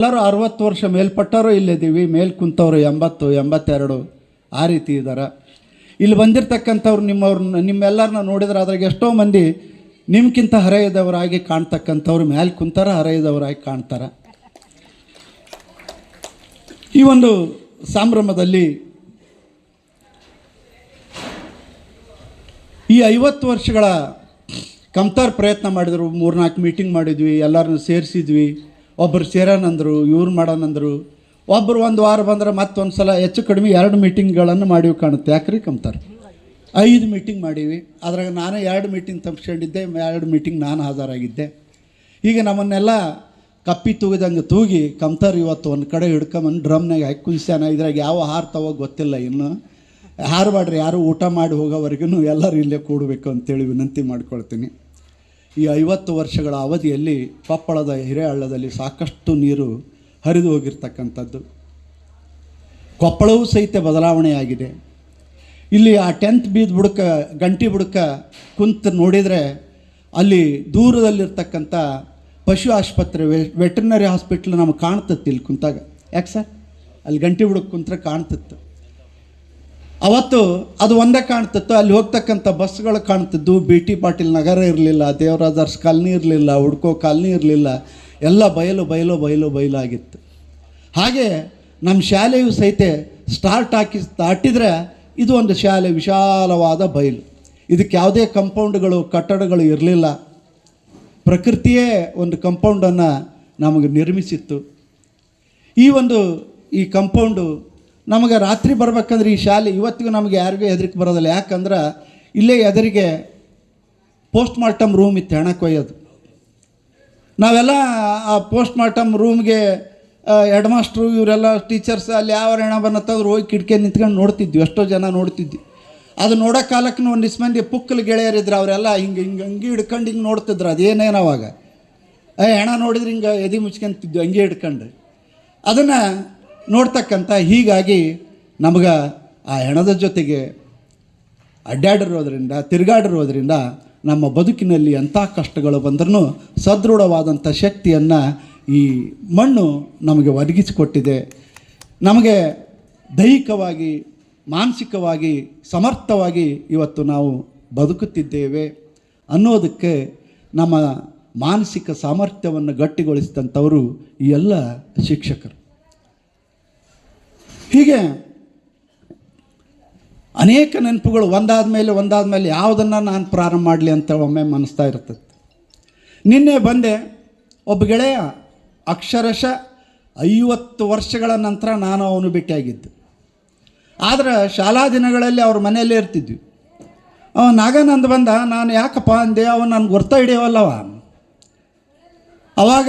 ಎಲ್ಲರೂ ಅರವತ್ತು ವರ್ಷ ಮೇಲ್ಪಟ್ಟವರು ಇಲ್ಲಿದ್ದೀವಿ ಮೇಲ್ ಕುಂತವರು ಎಂಬತ್ತು, ಎಂಬತ್ತೆರಡು ಆ ರೀತಿ ಇದ್ದಾರೆ. ಇಲ್ಲಿ ಬಂದಿರತಕ್ಕಂಥವ್ರು ನಿಮ್ಮವ್ರನ್ನ ನಿಮ್ಮೆಲ್ಲರನ್ನ ನೋಡಿದ್ರೆ ಅದ್ರಾಗ ಎಷ್ಟೋ ಮಂದಿ ನಿಮ್ಗಿಂತ ಹರೆಯದವರಾಗಿ ಕಾಣ್ತಕ್ಕಂಥವ್ರು ಮೇಲೆ ಕುಂತಾರ ಹರೆಯದವರಾಗಿ ಕಾಣ್ತಾರೆ. ಈ ಒಂದು ಸಂಭ್ರಮದಲ್ಲಿ ಈ ಐವತ್ತು ವರ್ಷಗಳ ಕಮ್ತಾರ್ ಪ್ರಯತ್ನ ಮಾಡಿದ್ರು, ಮೂರ್ನಾಲ್ಕು ಮೀಟಿಂಗ್ ಮಾಡಿದ್ವಿ, ಎಲ್ಲರನ್ನು ಸೇರಿಸಿದ್ವಿ. ಒಬ್ಬರು ಸೇರಾನಂದರು, ಇವ್ರು ಮಾಡೋನಂದರು. ಒಬ್ಬರು ಒಂದು ವಾರ ಬಂದ್ರೆ ಮತ್ತೊಂದು ಸಲ ಹೆಚ್ಚು ಕಡಿಮೆ ಎರಡು ಮೀಟಿಂಗ್ಗಳನ್ನು ಮಾಡಿವಿ ಕಾಣುತ್ತೆ. ಯಾಕ್ರಿ ಕಮ್ತಾರೆ? ಐದು ಮೀಟಿಂಗ್ ಮಾಡೀವಿ. ಅದ್ರಾಗ ನಾನು ಎರಡು ಮೀಟಿಂಗ್ ತಪ್ಸ್ಕೊಂಡಿದ್ದೆ, ಎರಡು ಮೀಟಿಂಗ್ ನಾನು ಹಾಜರಾಗಿದ್ದೆ. ಈಗ ನಮ್ಮನ್ನೆಲ್ಲ ಕಪ್ಪಿ ತೂಗಿದಂಗೆ ತೂಗಿ ಕಮ್ತಾರೆ ಇವತ್ತು ಒಂದು ಕಡೆ ಹಿಡ್ಕೊಂಬಂದು ಡ್ರಮ್ನಾಗ ಹಾಕಿ ಕುಂಸ್ಯಾನ. ಇದ್ರಾಗ ಯಾವ ತಗೋ ಗೊತ್ತಿಲ್ಲ ಇನ್ನು. ಹಾರಬಾಡ್ರಿ ಯಾರು ಊಟ ಮಾಡಿ ಹೋಗೋವರೆಗೂ ಎಲ್ಲರೂ ಇಲ್ಲೇ ಕೂಡಬೇಕು ಅಂತೇಳಿ ವಿನಂತಿ ಮಾಡ್ಕೊಳ್ತೀನಿ. ಈ ಐವತ್ತು ವರ್ಷಗಳ ಅವಧಿಯಲ್ಲಿ ಕೊಪ್ಪಳದ ಹಿರೇಹಳ್ಳದಲ್ಲಿ ಸಾಕಷ್ಟು ನೀರು ಹರಿದು ಹೋಗಿರ್ತಕ್ಕಂಥದ್ದು. ಕೊಪ್ಪಳವೂ ಸಹಿತ ಬದಲಾವಣೆಯಾಗಿದೆ. ಇಲ್ಲಿ ಆ ಟೆಂತ್ ಬೀದ್ ಬುಡಕ, ಗಂಟಿ ಬುಡಕ ಕುಂತು ನೋಡಿದರೆ ಅಲ್ಲಿ ದೂರದಲ್ಲಿರ್ತಕ್ಕಂಥ ಪಶು ಆಸ್ಪತ್ರೆ, ವೆ, ವೆಟರ್ನರಿ ಹಾಸ್ಪಿಟ್ಲ್ ನಮಗೆ ಕಾಣ್ತತ್ತು ಇಲ್ಲಿ ಕುಂತಾಗ. ಯಾಕೆ ಸರ್? ಅಲ್ಲಿ ಗಂಟಿ ಬುಡಕ್ಕೆ ಕುಂತ್ರೆ ಕಾಣ್ತಿತ್ತು. ಅವತ್ತು ಅದು ಒಂದೇ ಕಾಣ್ತಿತ್ತು, ಅಲ್ಲಿ ಹೋಗ್ತಕ್ಕಂಥ ಬಸ್ಗಳು ಕಾಣ್ತಿದ್ದು ಬಿ ಟಿ ಪಾಟೀಲ್ ನಗರ ಇರಲಿಲ್ಲ, ದೇವರಾಜರ್ಸ್ ಕಾಲನಿ ಇರಲಿಲ್ಲ ಹುಡ್ಕೋ ಕಾಲನಿ ಇರಲಿಲ್ಲ, ಎಲ್ಲ ಬಯಲು ಬಯಲು ಬಯಲು ಬಯಲಾಗಿತ್ತು. ಹಾಗೆ ನಮ್ಮ ಶಾಲೆಯು ಸಹಿತ ಸ್ಟಾರ್ಟ್ ಹಾಕಿ ದಾಟಿದರೆ ಇದು ಒಂದು ಶಾಲೆ ವಿಶಾಲವಾದ ಬಯಲು. ಇದಕ್ಕೆ ಯಾವುದೇ ಕಂಪೌಂಡ್ಗಳು ಕಟ್ಟಡಗಳು ಇರಲಿಲ್ಲ. ಪ್ರಕೃತಿಯೇ ಒಂದು ಕಂಪೌಂಡನ್ನು ನಮಗೆ ನಿರ್ಮಿಸಿತ್ತು. ಈ ಒಂದು, ಈ ಕಂಪೌಂಡು ನಮಗೆ ರಾತ್ರಿ ಬರ್ಬೇಕಂದ್ರೆ ಈ ಶಾಲೆ ಇವತ್ತಿಗೂ ನಮಗೆ ಯಾರಿಗೂ ಹೆದರಿಕೆ ಬರೋದಿಲ್ಲ. ಯಾಕಂದ್ರೆ ಇಲ್ಲೇ ಎದುರಿಗೆ ಪೋಸ್ಟ್ ಮಾರ್ಟಮ್ ರೂಮ್ ಇತ್ತು ಹೆಣ ಕೊಯ್ಯೋದು ನಾವೆಲ್ಲ ಆ ಪೋಸ್ಟ್ ಮಾರ್ಟಮ್ ರೂಮ್ಗೆ ಹೆಡ್ ಮಾಸ್ಟ್ರು ಇವರೆಲ್ಲ ಟೀಚರ್ಸ್ ಅಲ್ಲಿ ಯಾವ ಹೆಣ ಬನ್ನತ್ತಾದ್ರು ಹೋಗಿ ಕಿಟಕಿ ನಿಂತ್ಕೊಂಡು ನೋಡ್ತಿದ್ವಿ, ಎಷ್ಟೋ ಜನ ನೋಡ್ತಿದ್ವಿ. ಅದು ನೋಡೋ ಕಾಲಕ್ಕೆ ಒಂದಿಷ್ಟು ಮಂದಿ ಪುಕ್ಕಲು ಗೆಳೆಯರಿದ್ರು ಅವರೆಲ್ಲ ಹಿಂಗೆ ಹಿಂಗೆ ಅಂಗಿ ಹಿಡ್ಕೊಂಡು ಹಿಂಗೆ ನೋಡ್ತಿದ್ರು, ಅದೇನೇನು ಅವಾಗ. ಹೆಣ ನೋಡಿದ್ರೆ ಹಿಂಗೆ ಎದೆ ಮುಚ್ಕೊಂತಿದ್ವಿ, ಅಂಗಿ ಹಿಡ್ಕೊಂಡು. ಅದನ್ನು ನೋಡ್ತಕ್ಕಂಥ ಹೀಗಾಗಿ ನಮಗೆ ಆ ಹೆಣದ ಜೊತೆಗೆ ಅಡ್ಡಾಡಿರೋದ್ರಿಂದ ತಿರುಗಾಡಿರೋದ್ರಿಂದ ನಮ್ಮ ಬದುಕಿನಲ್ಲಿ ಎಂಥ ಕಷ್ಟಗಳು ಬಂದರೂ ಸದೃಢವಾದಂಥ ಶಕ್ತಿಯನ್ನು ಈ ಮಣ್ಣು ನಮಗೆ ಒದಗಿಸಿಕೊಟ್ಟಿದೆ. ನಮಗೆ ದೈಹಿಕವಾಗಿ, ಮಾನಸಿಕವಾಗಿ, ಸಮರ್ಥವಾಗಿ ಇವತ್ತು ನಾವು ಬದುಕುತ್ತಿದ್ದೇವೆ ಅನ್ನೋದಕ್ಕೆ ನಮ್ಮ ಮಾನಸಿಕ ಸಾಮರ್ಥ್ಯವನ್ನು ಗಟ್ಟಿಗೊಳಿಸಿದಂಥವರು ಈ ಎಲ್ಲ ಶಿಕ್ಷಕರು. ಹೀಗೆ ಅನೇಕ ನೆನಪುಗಳು ಒಂದಾದ ಮೇಲೆ ಒಂದಾದ ಮೇಲೆ ಯಾವುದನ್ನು ನಾನು ಪ್ರಾರಂಭ ಮಾಡಲಿ ಅಂತ ಒಮ್ಮೆ ಮನಸ್ತಾ ಇರ್ತದೆ. ನಿನ್ನೆ ಬಂದೆ, ಒಬ್ಬ ಗೆಳೆಯ ಅಕ್ಷರಶಃ ಐವತ್ತು ವರ್ಷಗಳ ನಂತರ ನಾನು ಅವನು ಭೇಟಿಯಾಗಿದ್ದು. ಆದರೆ ಶಾಲಾ ದಿನಗಳಲ್ಲಿ ಅವ್ರ ಮನೆಯಲ್ಲೇ ಇರ್ತಿದ್ವಿ. ಅವ ನಾಗಾನಂದ್ ಬಂದ, ನಾನು ಯಾಕಪ್ಪ ಅಂದೆ ಅವನು ನನಗೆ ಗೊರ್ತಾ ಹಿಡಿಯವಲ್ಲವ? ಅವಾಗ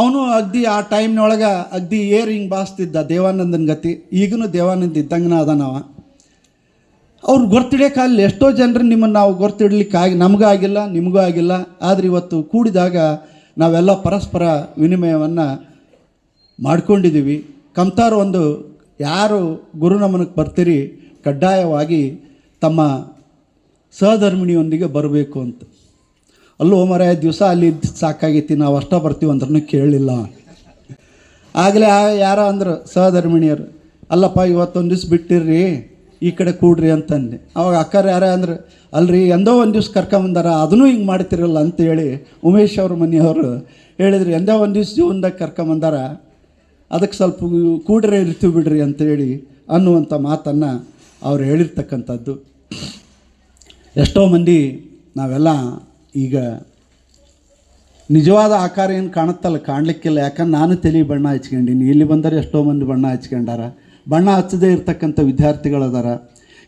ಅವನು ಅಗ್ದಿ, ಆ ಟೈಮ್ನೊಳಗೆ ಅಗ್ದಿ ಏರ್ ಹಿಂಗೆ ಬಾಸ್ತಿದ್ದ ದೇವಾನಂದನ ಗತಿ. ಈಗಲೂ ದೇವಾನಂದ ಇದ್ದಂಗನ ಅದಾನವ ಅವ್ರು ಗೊತ್ತಿಡಿಯೋಕ್ಕಾಗಲ್ಲ ಎಷ್ಟೋ ಜನರು ನಿಮ್ಮನ್ನು ನಾವು ಗೊತ್ತಿಡ್ಲಿಕ್ಕಾಗಿ ನಮಗೂ ಆಗಿಲ್ಲ, ನಿಮಗೂ ಆಗಿಲ್ಲ. ಆದರೆ ಇವತ್ತು ಕೂಡಿದಾಗ ನಾವೆಲ್ಲ ಪರಸ್ಪರ ವಿನಿಮಯವನ್ನು ಮಾಡ್ಕೊಂಡಿದ್ದೀವಿ ಕಮ್ತಾರ್ ಒಂದು, ಯಾರು ಗುರು ನಮನಕ್ಕೆ ಬರ್ತೀರಿ, ಕಡ್ಡಾಯವಾಗಿ ತಮ್ಮ ಸಹಧರ್ಮಿಣಿಯೊಂದಿಗೆ ಬರಬೇಕು ಅಂತ. ಅಲ್ಲೋ ಮರ, ದಿವಸ ಅಲ್ಲಿ ಸಾಕಾಗೈತಿ, ನಾವು ಅಷ್ಟ ಬರ್ತೀವಿ ಅಂದ್ರೂ ಕೇಳಲಿಲ್ಲ ಆಗಲೇ ಯಾರೋ ಅಂದರು, ಸಹಧರ್ಮಿಣಿಯರು, ಅಲ್ಲಪ್ಪ, ಇವತ್ತೊಂದು ದಿವ್ಸ ಬಿಟ್ಟಿರ್ರಿ, ಈ ಕಡೆ ಕೂಡ್ರಿ ಅಂತಂದೆ ಅವಾಗ ಅಕ್ಕರು ಯಾರ ಅಂದ್ರೆ, ಅಲ್ರಿ, ಎಂದೋ ಒಂದು ದಿವ್ಸ ಕರ್ಕೊಂಬಂದಾರ ಅದನ್ನೂ ಹಿಂಗೆ ಮಾಡ್ತಿರಲ್ಲ ಅಂತೇಳಿ ಉಮೇಶ್ ಅವ್ರ ಮನೆಯವರು ಹೇಳಿದ್ರಿ, ಎಂದೋ ಒಂದು ದಿವ್ಸ ಜೀವನದಾಗ ಕರ್ಕೊಂಬಂದಾರ ಅದಕ್ಕೆ ಸ್ವಲ್ಪ ಕೂಡ್ರೆ ಇರ್ತೀವಿ ಬಿಡ್ರಿ ಅಂತೇಳಿ ಅನ್ನುವಂಥ ಮಾತನ್ನು ಅವ್ರು ಹೇಳಿರ್ತಕ್ಕಂಥದ್ದು. ಎಷ್ಟೋ ಮಂದಿ ನಾವೆಲ್ಲ ಈಗ ನಿಜವಾದ ಆಕಾರ ಏನು ಕಾಣುತ್ತಲ್ಲ? ಕಾಣಲಿಕ್ಕಿಲ್ಲ. ಯಾಕಂದ್ರೆ ನಾನು ತಲೆ ಬಣ್ಣ ಹಚ್ಕೊಂಡೀನಿ. ಇಲ್ಲಿ ಬಂದರೆ ಎಷ್ಟೋ ಮಂದಿ ಬಣ್ಣ ಹಚ್ಕೊಂಡಾರ. ಬಣ್ಣ ಹಚ್ಚದೇ ಇರ್ತಕ್ಕಂಥ ವಿದ್ಯಾರ್ಥಿಗಳದಾರ.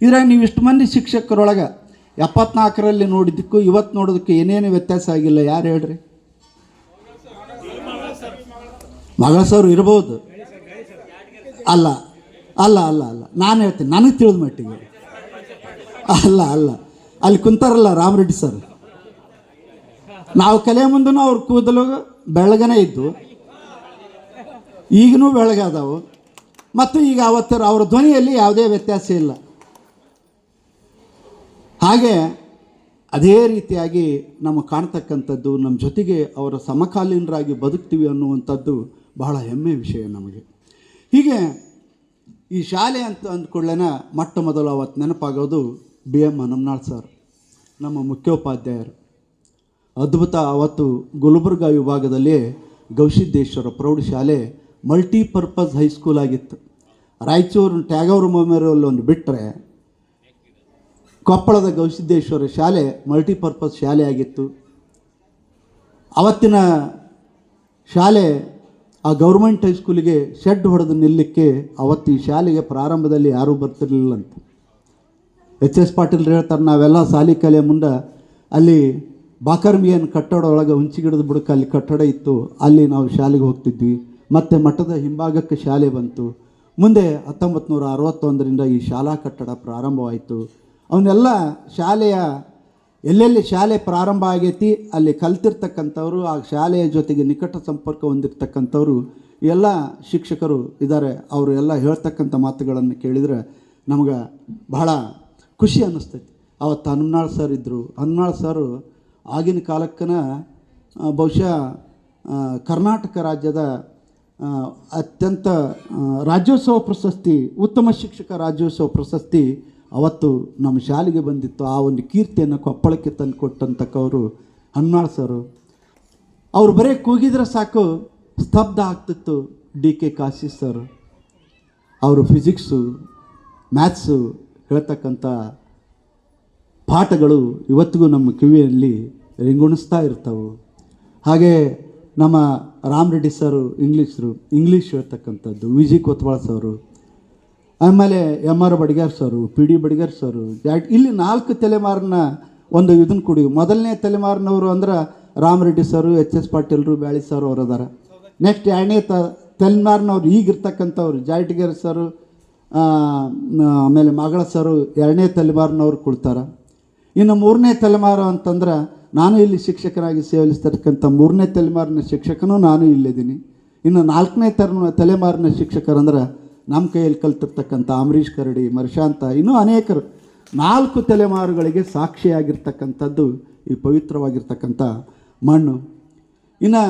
ಇದ್ರಾಗ ನೀವು ಇಷ್ಟು ಮಂದಿ ಶಿಕ್ಷಕರೊಳಗೆ ಎಪ್ಪತ್ನಾಲ್ಕರಲ್ಲಿ ನೋಡಿದ್ದಕ್ಕೂ ಇವತ್ತು ನೋಡೋದಕ್ಕೂ ಏನೇನು ವ್ಯತ್ಯಾಸ ಆಗಿಲ್ಲ? ಯಾರು ಹೇಳ್ರಿ? ಮಗಳ ಸರ್ ಇರ್ಬೋದು. ಅಲ್ಲ ಅಲ್ಲ ಅಲ್ಲ ಅಲ್ಲ. ನಾನು ಹೇಳ್ತೀನಿ. ನನಗೆ ತಿಳಿದ ಮಟ್ಟಿಗೆ. ಅಲ್ಲ ಅಲ್ಲ. ಅಲ್ಲಿ ಕುಂತಾರಲ್ಲ ರಾಮರೆಡ್ಡಿ ಸರ್. ನಾವು ಕಲೆ ಮುಂದೂ ಅವ್ರ ಕೂದಲು ಬೆಳಗನೆ ಇದ್ದು, ಈಗನೂ ಬೆಳಗಾದವು. ಮತ್ತು ಈಗ ಅವತ್ತರ ಅವರ ಧ್ವನಿಯಲ್ಲಿ ಯಾವುದೇ ವ್ಯತ್ಯಾಸ ಇಲ್ಲ. ಹಾಗೆ ಅದೇ ರೀತಿಯಾಗಿ ನಮ್ಮ ಕಾಣ್ತಕ್ಕಂಥದ್ದು, ನಮ್ಮ ಜೊತೆಗೆ ಅವರ ಸಮಕಾಲೀನರಾಗಿ ಬದುಕ್ತೀವಿ ಅನ್ನುವಂಥದ್ದು ಬಹಳ ಹೆಮ್ಮೆ ವಿಷಯ ನಮಗೆ. ಹೀಗೆ ಈ ಶಾಲೆ ಅಂತ ಅಂದ್ಕೊಳ್ಳೇನ ಮೊಟ್ಟ ಮೊದಲು ಅವತ್ತು ನೆನಪಾಗೋದು ಬಿ ಎಂ ಹನುಮನಾಳ್ ಸರ್, ನಮ್ಮ ಮುಖ್ಯೋಪಾಧ್ಯಾಯರು. ಅದ್ಭುತ ಅವತ್ತು ಗುಲ್ಬರ್ಗ ವಿಭಾಗದಲ್ಲಿ ಗವಿಸಿದ್ದೇಶ್ವರ ಪ್ರೌಢಶಾಲೆ ಮಲ್ಟಿಪರ್ಪಸ್ ಹೈಸ್ಕೂಲ್ ಆಗಿತ್ತು. ರಾಯಚೂರು ಟ್ಯಾಗೋರ್ ಮೆಮೋರಿಯಲ್ ಒಂದು ಬಿಟ್ಟರೆ ಕೊಪ್ಪಳದ ಗವಿಸಿದ್ದೇಶ್ವರ ಶಾಲೆ ಮಲ್ಟಿಪರ್ಪಸ್ ಶಾಲೆ ಆಗಿತ್ತು. ಅವತ್ತಿನ ಶಾಲೆ ಆ ಗೌರ್ಮೆಂಟ್ ಹೈಸ್ಕೂಲಿಗೆ ಶೆಡ್ ಹೊಡೆದು ನಿಲ್ಲಕ್ಕೆ ಅವತ್ತು ಈ ಶಾಲೆಗೆ ಪ್ರಾರಂಭದಲ್ಲಿ ಯಾರೂ ಬರ್ತಿರಲಿಲ್ಲಂತ. ಎಚ್ ಎಸ್ ಪಾಟೀಲ್ ಹೇಳ್ತಾರೆ, ನಾವೆಲ್ಲ ಸಾಲಿ ಕಲೆ ಮುಂದೆ ಅಲ್ಲಿ ಬಾಕರ್ಮಿಯನ್ ಕಟ್ಟಡ ಒಳಗೆ ಹುಂಚಿಗಿಡದ ಬುಡಕ್ಕೆ ಅಲ್ಲಿ ಕಟ್ಟಡ ಇತ್ತು. ಅಲ್ಲಿ ನಾವು ಶಾಲೆಗೆ ಹೋಗ್ತಿದ್ವಿ. ಮತ್ತು ಮಠದ ಹಿಂಭಾಗಕ್ಕೆ ಶಾಲೆ ಬಂತು. ಮುಂದೆ ಹತ್ತೊಂಬತ್ತು ನೂರ ಅರವತ್ತೊಂದರಿಂದ ಈ ಶಾಲಾ ಕಟ್ಟಡ ಪ್ರಾರಂಭವಾಯಿತು. ಅವನ್ನೆಲ್ಲ ಶಾಲೆಯ, ಎಲ್ಲೆಲ್ಲಿ ಶಾಲೆ ಪ್ರಾರಂಭ ಆಗೈತಿ, ಅಲ್ಲಿ ಕಲ್ತಿರ್ತಕ್ಕಂಥವ್ರು, ಆ ಶಾಲೆಯ ಜೊತೆಗೆ ನಿಕಟ ಸಂಪರ್ಕ ಹೊಂದಿರ್ತಕ್ಕಂಥವ್ರು, ಎಲ್ಲ ಶಿಕ್ಷಕರು ಇದ್ದಾರೆ. ಅವರು ಎಲ್ಲ ಹೇಳ್ತಕ್ಕಂಥ ಮಾತುಗಳನ್ನು ಕೇಳಿದರೆ ನಮ್ಗೆ ಬಹಳ ಖುಷಿ ಅನ್ನಿಸ್ತೈತಿ. ಅವತ್ತು ಹನುಮನಾಳ್ ಸರ್ ಇದ್ದರು ಹನುಮನಾಳ್ ಸರ್ ಆಗಿನ ಕಾಲಕ್ಕನ ಬಹುಶಃ ಕರ್ನಾಟಕ ರಾಜ್ಯದ ಅತ್ಯಂತ ರಾಜ್ಯೋತ್ಸವ ಪ್ರಶಸ್ತಿ, ಉತ್ತಮ ಶಿಕ್ಷಕ ರಾಜ್ಯೋತ್ಸವ ಪ್ರಶಸ್ತಿ ಅವತ್ತು ನಮ್ಮ ಶಾಲೆಗೆ ಬಂದಿತ್ತು. ಆ ಒಂದು ಕೀರ್ತಿಯನ್ನು ಕೊಪ್ಪಳಕ್ಕೆ ತಂದು ಕೊಟ್ಟಂತಕ್ಕವರು ಹನ್ನಾಳ್ ಸರು. ಅವರು ಬರೀ ಕೂಗಿದ್ರೆ ಸಾಕು, ಸ್ತಬ್ಧ ಆಗ್ತಿತ್ತು ಡಿ ಕೆ ಕಾಶಿ ಸರ್. ಅವರು ಫಿಸಿಕ್ಸು, ಮ್ಯಾಥ್ಸು ಹೇಳ್ತಕ್ಕಂಥ ಪಾಠಗಳು ಇವತ್ತಿಗೂ ನಮ್ಮ ಕಿವಿಯಲ್ಲಿ ರಿಂಗುಣಿಸ್ತಾ ಇರ್ತವೆ. ಹಾಗೆ ನಮ್ಮ ರಾಮ್ ರೆಡ್ಡಿ ಸರು ಇಂಗ್ಲೀಷರು ಇಂಗ್ಲೀಷ್ ಹೇಳ್ತಕ್ಕಂಥದ್ದು, ವಿ ಜಿ ಕೊತ್ವಾಳ್ ಸರು, ಆಮೇಲೆ M R Badigar sir, P D Badigar sir Jat ಇಲ್ಲಿ ನಾಲ್ಕು ತಲೆಮಾರನ್ನ ಒಂದು ಇದನ್ನು ಕೊಡಿ, ಮೊದಲನೇ ತಲೆಮಾರಿನವರು ಅಂದ್ರೆ Ram Reddy sir, H S ಪಾಟೀಲ್ರು, Byali sir ಅವರು ಅದಾರ ನೆಕ್ಸ್ಟ್ ಎರಡನೇ ತ, ತಲೆಮಾರಿನವ್ರು ಈಗಿರ್ತಕ್ಕಂಥವ್ರು ಜಾಯ್ಟಿಗರ್ ಸರು ಆಮೇಲೆ ಮಗಳ ಸರು ಎರಡನೇ ತಲೆಮಾರಿನವ್ರು ಕೊಡ್ತಾರೆ ಇನ್ನು ಮೂರನೇ ತಲೆಮಾರು ಅಂತಂದ್ರೆ ನಾನು ಇಲ್ಲಿ ಶಿಕ್ಷಕರಾಗಿ ಸೇವಿಸ್ತಕ್ಕಂಥ ಮೂರನೇ ತಲೆಮಾರಿನ ಶಿಕ್ಷಕನೂ ನಾನು ಇಲ್ಲಿದ್ದೀನಿ. ಇನ್ನು ನಾಲ್ಕನೇ ತಲೆ ತಲೆಮಾರಿನ ಶಿಕ್ಷಕರಂದ್ರೆ ನಮ್ಮ ಕೈಯಲ್ಲಿ ಕಲ್ತಿರ್ತಕ್ಕಂಥ ಅಂಬರೀಷ್ ಕರಡಿ, ಮರ್ಶಾಂತ, ಇನ್ನೂ ಅನೇಕರು. ನಾಲ್ಕು ತಲೆಮಾರುಗಳಿಗೆ ಸಾಕ್ಷಿಯಾಗಿರ್ತಕ್ಕಂಥದ್ದು ಈ ಪವಿತ್ರವಾಗಿರ್ತಕ್ಕಂಥ ಮಣ್ಣು. ಇನ್ನು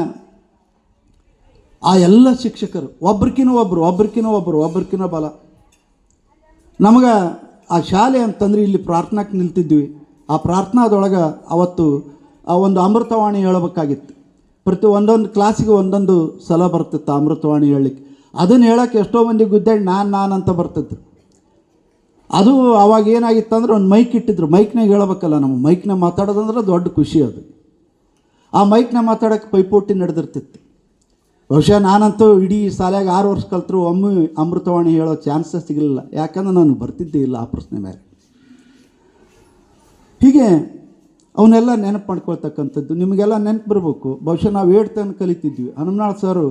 ಆ ಎಲ್ಲ ಶಿಕ್ಷಕರು ಒಬ್ರಿಗಿನ ಒಬ್ಬರು ಒಬ್ರಿಗಿನ ಒಬ್ಬರು ಒಬ್ರಿಗಿನ ಬಲ. ನಮಗೆ ಆ ಶಾಲೆ ಅಂತಂದ್ರೆ ಇಲ್ಲಿ ಪ್ರಾರ್ಥನಾಕ್ಕೆ ನಿಲ್ತಿದ್ವಿ. ಆ ಪ್ರಾರ್ಥನಾದೊಳಗೆ ಅವತ್ತು ಆ ಒಂದು ಅಮೃತವಾಣಿ ಹೇಳಬೇಕಾಗಿತ್ತು. ಪ್ರತಿ ಒಂದೊಂದು ಕ್ಲಾಸಿಗೆ ಒಂದೊಂದು ಸಲ ಬರ್ತಿತ್ತು ಅಮೃತವಾಣಿ ಹೇಳಲಿಕ್ಕೆ. ಅದನ್ನು ಹೇಳೋಕ್ಕೆ ಎಷ್ಟೋ ಮಂದಿ ಗುದ್ದಾಡಿ, ನಾನು ನಾನು ಅಂತ ಬರ್ತಿದ್ರು. ಅದು ಅವಾಗ ಏನಾಗಿತ್ತು ಅಂದ್ರೆ ಒಂದು ಮೈಕ್ ಇಟ್ಟಿದ್ರು. ಮೈಕ್ನಾಗ ಹೇಳಬೇಕಲ್ಲ ನಮ್ಮ ಮೈಕ್ನಾಗ ಮಾತಾಡೋದಂದ್ರೆ ದೊಡ್ಡ ಖುಷಿ ಅದು. ಆ ಮೈಕ್ನ ಮಾತಾಡೋಕ್ಕೆ ಪೈಪೋಟಿ ನಡೆದಿರ್ತಿತ್ತು. ಬಹುಶಃ ನಾನಂತೂ ಇಡೀ ಶಾಲೆಯಾಗ ಆರು ವರ್ಷ ಕಲ್ತರು ಒಮ್ಮೆ ಅಮೃತವಾಣಿ ಹೇಳೋ ಚಾನ್ಸಸ್ ಸಿಗಲಿಲ್ಲ. ಯಾಕಂದ್ರೆ ನಾನು ಬರ್ತಿದ್ದೇ ಇಲ್ಲ ಆ ಪ್ರಶ್ನೆ ಮೇಲೆ. ಹೀಗೆ ಅವನ್ನೆಲ್ಲ ನೆನಪು ಮಾಡ್ಕೊಳ್ತಕ್ಕಂಥದ್ದು. ನಿಮಗೆಲ್ಲ ನೆನಪು ಬರಬೇಕು. ಬಹುಶಃ ನಾವು ಹೇಳ್ತಾನೆ ಕಲಿತಿದ್ವಿ. ಹನುಮನಾಳ್ ಸರು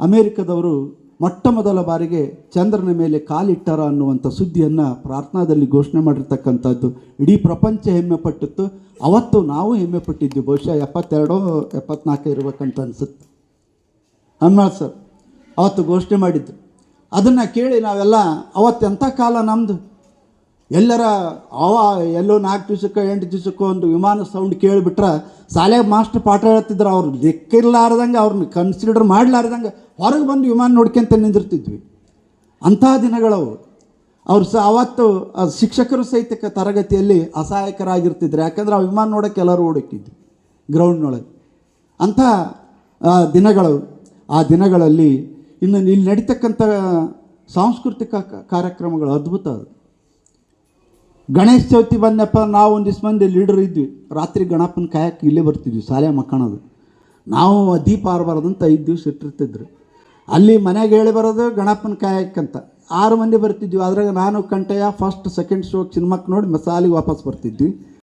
ಅಮೇರಿಕದವರು ಮೊಟ್ಟ ಮೊದಲ ಬಾರಿಗೆ ಚಂದ್ರನ ಮೇಲೆ ಕಾಲಿಟ್ಟಾರ ಅನ್ನುವಂಥ ಸುದ್ದಿಯನ್ನು ಪ್ರಾರ್ಥನಾದಲ್ಲಿ ಘೋಷಣೆ ಮಾಡಿರ್ತಕ್ಕಂಥದ್ದು. ಇಡೀ ಪ್ರಪಂಚ ಹೆಮ್ಮೆ ಪಟ್ಟಿತ್ತು ಅವತ್ತು ನಾವು ಹೆಮ್ಮೆ ಪಟ್ಟಿದ್ವಿ. ಬಹುಶಃ ಎಪ್ಪತ್ತೆರಡೋ, ಎಪ್ಪತ್ನಾಲ್ಕು ಇರಬೇಕಂತ ಅನಿಸುತ್ತೆ. ಹನುಮಾಳ್ ಸರ್ ಅವತ್ತು ಘೋಷಣೆ ಮಾಡಿದ್ದು ಅದನ್ನು ಕೇಳಿ ನಾವೆಲ್ಲ ಅವತ್ತು ಎಂಥ ಕಾಲ ನಮ್ಮದು ಎಲ್ಲರ ಅವ ಎಲ್ಲೋ ನಾಲ್ಕು ದಿವ್ಸಕ್ಕೆ, ಎಂಟು ದಿವ್ಸಕ್ಕೆ ಒಂದು ವಿಮಾನ ಸೌಂಡ್ ಕೇಳಿಬಿಟ್ರೆ ಶಾಲೆ ಮಾಸ್ಟರ್ ಪಾಠ ಹೇಳ್ತಿದ್ರು ಅವ್ರು. ದಿಕ್ಕಿರ್ಲಾರ್ದಂಗೆ ಅವ್ರನ್ನ ಕನ್ಸಿಡರ್ ಮಾಡಲಾರ್ದಂಗೆ ಹೊರಗೆ ಬಂದು ವಿಮಾನ ನೋಡ್ಕೊಂತ ನಿಂದಿರ್ತಿದ್ವಿ. ಅಂಥ ದಿನಗಳವು. ಅವ್ರು ಸಹ ಅವತ್ತು ಶಿಕ್ಷಕರು ಸಹಿತ ತರಗತಿಯಲ್ಲಿ ಅಸಹಾಯಕರಾಗಿರ್ತಿದ್ರು. ಯಾಕಂದ್ರೆ ಆ ವಿಮಾನ ನೋಡೋಕೆ ಎಲ್ಲರೂ ಓಡಕ್ಕಿದ್ವಿ ಗ್ರೌಂಡ್ನೊಳಗೆ ಅಂಥ ದಿನಗಳು. ಆ ದಿನಗಳಲ್ಲಿ ಇನ್ನು ಇಲ್ಲಿ ನಡೀತಕ್ಕಂಥ ಸಾಂಸ್ಕೃತಿಕ ಕಾರ್ಯಕ್ರಮಗಳು ಅದ್ಭುತ ಅದು. ಗಣೇಶ ಚೌತಿ ಬಂದಪ್ಪ ನಾವು ಒಂದಿಷ್ಟು ಮಂದಿ ಲೀಡರ್ ಇದ್ವಿ. ರಾತ್ರಿ ಗಣಪನ ಕಾಯಕ್ಕೆ ಇಲ್ಲೇ ಬರ್ತಿದ್ವಿ, ಶಾಲೆ ಮಕ್ಕಳದು. ನಾವು ದೀಪ ಆರಬಾರ್ದಂತ ಐದು ದಿವ್ಸ ಇಟ್ಟಿರ್ತಿದ್ರು. ಅಲ್ಲಿ ಮನೆಗೆ ಹೇಳಿ ಬರೋದು ಗಣಪನ ಕಾಯಕ್ಕಂತ ಆರು ಮಂದಿ ಬರ್ತಿದ್ವಿ, ಅದ್ರಾಗ ನಾನು ಕಂಟಯ್ಯ ಫಸ್ಟ್ ಸೆಕೆಂಡ್ ಶೋ ಸಿನಿಮಾಕ್ಕೆ ನೋಡಿ ಮಸಾಲಿಗೆ ವಾಪಸ್ ಬರ್ತಿದ್ವಿ.